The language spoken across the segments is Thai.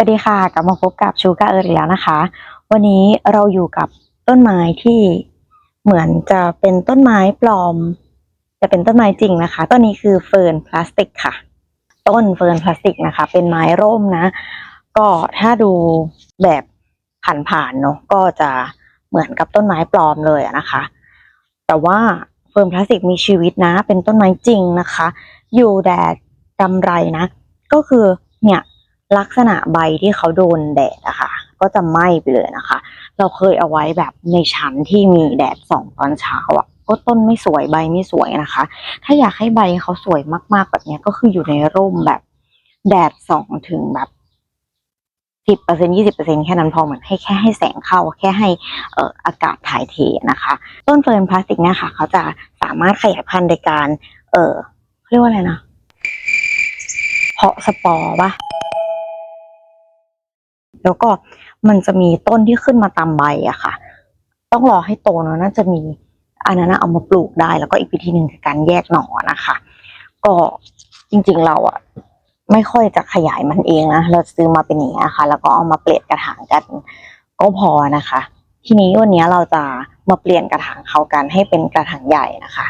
สวัสดีค่ะกลับมาพบกับชูการ์เอิร์อีกแล้วนะคะ วันนี้เราอยู่กับต้นไม้ที่เหมือนจะเป็นต้นไม้ปลอมแต่เป็นต้นไม้จริงนะคะต้นนี้คือเฟิร์นพลาสติกค่ะ ต้นเฟิร์นพลาสติกนะคะ เป็นไม้ร่มนะ ก็ถ้าดูแบบผ่านๆเนาะก็จะเหมือนกับต้นไม้ปลอมเลยนะคะ แต่ว่าเฟิร์นพลาสติกมีชีวิตนะ เป็นต้นไม้จริงนะคะ อยู่แดดกำไรนะ ก็คือเนี่ย ลักษณะใบที่เขาโดนแดดอะค่ะ ก็จะไหม้ไปเลยนะคะ เราเคยเอาไว้แบบในชั้นที่มีแดดส่องตอนเช้าอะก็ต้นไม่สวยใบไม่สวยนะคะ ถ้าอยากให้ใบเขาสวยมากๆแบบนี้ก็คืออยู่ในร่มแบบแดดส่องถึงแบบสิบเปอร์เซ็นยี่สิบเปอร์เซ็นแค่นั้นพอเหมือนให้แค่ให้แสงเข้าแค่ให้เอ่ออากาศถ่ายเทนะคะ ต้นเฟิร์นพลาสติกเนี่ยค่ะ เขาจะสามารถขยายพันธุ์โดยการ เออเขาเรียกว่าอะไรนะเพาะสปอร์ปะ แล้วก็มันจะมีต้นที่ขึ้นมาตามใบอะค่ะ ต้องรอให้โตเนอะน่าจะมีอันนั้นเอามาปลูกได้ แล้วก็อีกวิธีหนึ่งคือการแยกหน่อนะคะ ก็จริงๆเราอะไม่ค่อยจะขยายมันเองนะ เราซื้อมาเป็นอย่างนี้ค่ะ แล้วก็เอามาเปลี่ยนกระถางกันก็พอนะคะ ทีนี้วันนี้เราจะมาเปลี่ยนกระถางเขากันให้เป็นกระถางใหญ่นะคะ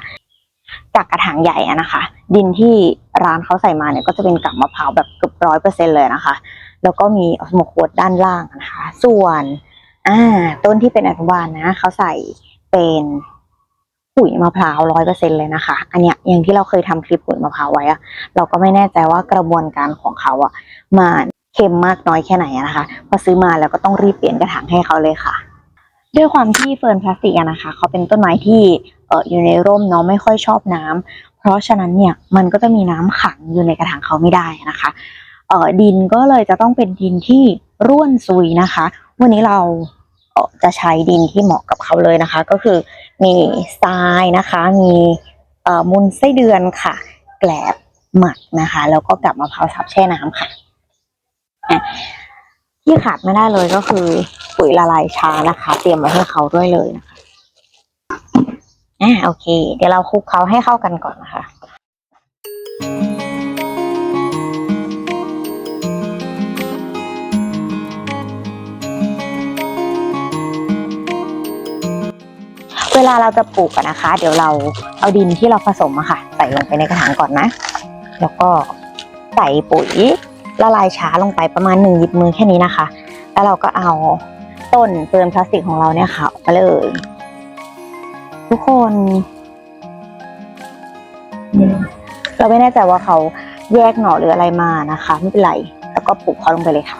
จากกระถางใหญ่นะคะ ดินที่ร้านเขาใส่มาเนี่ยก็จะเป็นกับมะพร้าวแบบเกือบร้อยเปอร์เซ็นเลยนะคะ แล้วก็มีออสโมโคดด้านล่างนะคะ ส่วนอ่าต้นที่เป็นอนุบาลนะเขาใส่เป็นปุ๋ยมะพร้าวร้อยเปอร์เซ็นเลยนะคะ อันเนี้ยอย่างที่เราเคยทำคลิปปุ๋ยมะพร้าวไว้อะเราก็ไม่แน่ใจว่ากระบวนการของเขาอะมาเค็มมากน้อยแค่ไหนนะคะ พอซื้อมาแล้วก็ต้องรีบเปลี่ยนกระถางให้เขาเลยค่ะ ด้วยความที่เฟิร์นพลาสติกนะคะ เขาเป็นต้นไม้ที่เอออยู่ในร่มเนาะไม่ค่อยชอบน้ำเพราะฉะนั้นเนี่ยมันก็จะมีน้ำขังอยู่ในกระถางเขาไม่ได้นะคะ ดินก็เลยจะต้องเป็นดินที่ร่วนซุยนะคะ วันนี้เราจะใช้ดินที่เหมาะกับเขาเลยนะคะ ก็คือมีทรายนะคะ มีมูลไส้เดือนค่ะ แกลบหมักนะคะ แล้วก็กับมะพร้าวสับแช่น้ำค่ะอะที่ขาดไม่ได้เลยก็คือปุ๋ยละลายชานะคะ เตรียมไว้ให้เขาด้วยเลยนะคะอ่าโอเค เดี๋ยวเราคลุกเขาให้เข้ากันก่อนนะคะ ลาเราจะปลูกนะคะ เดี๋ยวเราเอาดินที่เราผสมอะค่ะ ใส่ลงไปในกระถางก่อนนะ แล้วก็ใส่ปุ๋ยละลายช้าลงไปประมาณหนึ่งหยิบมือแค่นี้นะคะ แล้วเราก็เอาต้นเฟิร์นพลาสติกของเราเนี่ยค่ะออกมาเลย ทุกคนเราไม่แน่ใจว่าเขาแยกหน่อหรืออะไรมานะคะ ไม่เป็นไร แล้วก็ปลูกเขาลงไปเลยค่ะ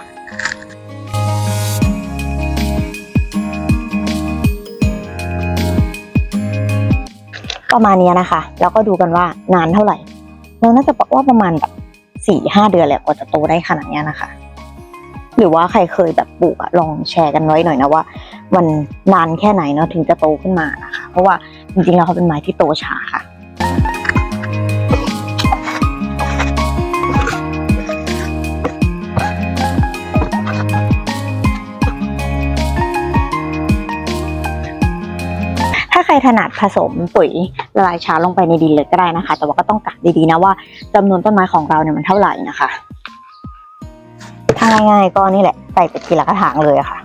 ประมาณนี้นะคะ แล้วก็ดูกันว่านานเท่าไหร่เราน่าจะบอกว่าประมาณแบบสี่ห้าเดือนแหละกว่าจะโตได้ขนาดนี้นะคะ หรือว่าใครเคยแบบปลูกอะลองแชร์กันไว้หน่อยนะว่า มันนานแค่ไหนเนาะถึงจะโตขึ้นมานะคะ เพราะว่าจริงๆแล้วเขาเป็นไม้ที่โตช้าค่ะ ถ้าใครถนัดผสมปุ๋ยละลายช้าลงไปในดินเลยก็ได้นะคะ แต่ว่าก็ต้องกะดีๆนะว่าจำนวนต้นไม้ของเราเนี่ยมันเท่าไหร่นะคะถ้าง่ายๆก็นี่แหละใส่ไปทีละกระถางเลยะค่ะ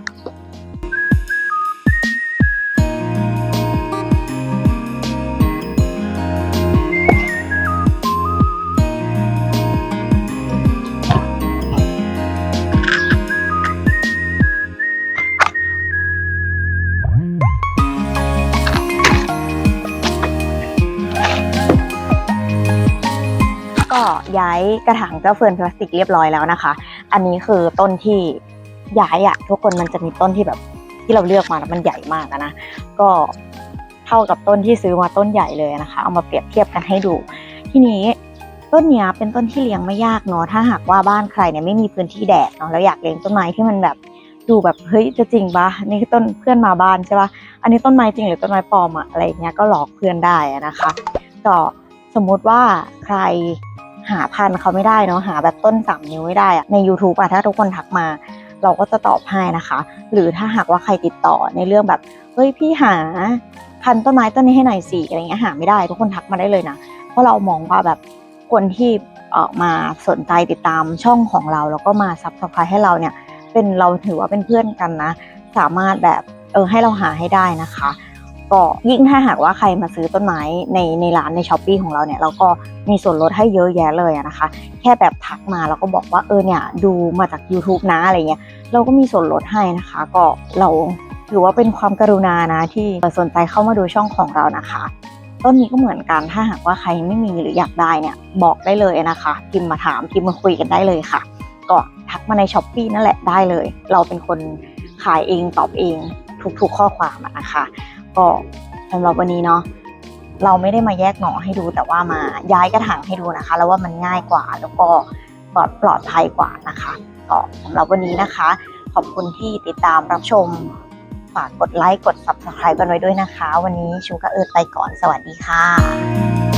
ก็ย้ายกระถางเจ้าเฟิร์นพลาสติกเรียบร้อยแล้วนะคะ อันนี้คือต้นที่ย้ายอะทุกคนมันจะมีต้นที่แบบที่เราเลือกมาแล้วมันใหญ่มากนะ ก็เท่ากับต้นที่ซื้อมาต้นใหญ่เลยนะคะ เอามาเปรียบเทียบกันให้ดู ทีนี้ต้นเนี้ยเป็นต้นที่เลี้ยงไม่ยากเนาะถ้าหากว่าบ้านใครเนี่ยไม่มีพื้นที่แดดเนาะแล้วอยากเลี้ยงต้นไม้ที่มันแบบดูแบบเฮ้ยจะจริงปะนี่คือต้นเพื่อนมาบ้านใช่ปะอันนี้ต้นไม้จริงหรือต้นไม้ปลอมอะอะไรเงี้ยก็หลอกเพื่อนได้นะคะก็สมมุติว่าใคร หาพันเขาไม่ได้เนาะหาแบบต้นสามนิ้วไม่ได้อะใน YouTube อะถ้าทุกคนทักมา เราก็จะตอบให้นะคะ หรือถ้าหากว่าใครติดต่อในเรื่องแบบเฮ้ยพี่หาพันต้นไม้ต้นนี้ให้หน่อยสิอะไรเงี้ยหาไม่ได้ ทุกคนทักมาได้เลยนะเพราะเรามองว่าแบบคนที่ออกมาสนใจติดตามช่องของเรา แล้วก็มาซับสไครต์ให้เราเนี่ยเป็นเราถือว่าเป็นเพื่อนกันนะ สามารถแบบเออให้เราหาให้ได้นะคะ ก็ยิ่งถ้าหากว่าใครมาซื้อต้นไม้ในในร้านในช้อปปีของเราเนี่ยเราก็มีส่วนลดให้เยอะแยะเลยนะคะ แค่แบบทักมาแล้วก็บอกว่าเออเนี่ยดูมาจาก YouTube นะอะไรเงี้ยเราก็มีส่วนลดให้นะคะ ก็เราถือว่าเป็นความกรุณานะที่สนใจเข้ามาดูช่องของเรานะคะต้นนี้ก็เหมือนกัน ถ้าหากว่าใครไม่มีหรืออยากได้เนี่ยบอกได้เลยนะคะ พิมพ์มาถามพิมพ์มาคุยกันได้เลยค่ะ ก็ทักมาในช้อปปีนั่นแหละได้เลย เราเป็นคนขายเองตอบเองทุกๆข้อความนะคะ ก็สำหรับวันนี้เนาะเราไม่ได้มาแยกหน่อให้ดูแต่ว่ามาย้ายกระถางให้ดูนะคะ แล้วว่ามันง่ายกว่าแล้วก็ปลอดปลอดภัยกว่านะคะก็สำหรับวันนี้นะคะ ขอบคุณที่ติดตามรับชมฝากกดไลค์กด subscribe กันไว้ด้วยนะคะ วันนี้ชูกะเอิดไปก่อนสวัสดีค่ะ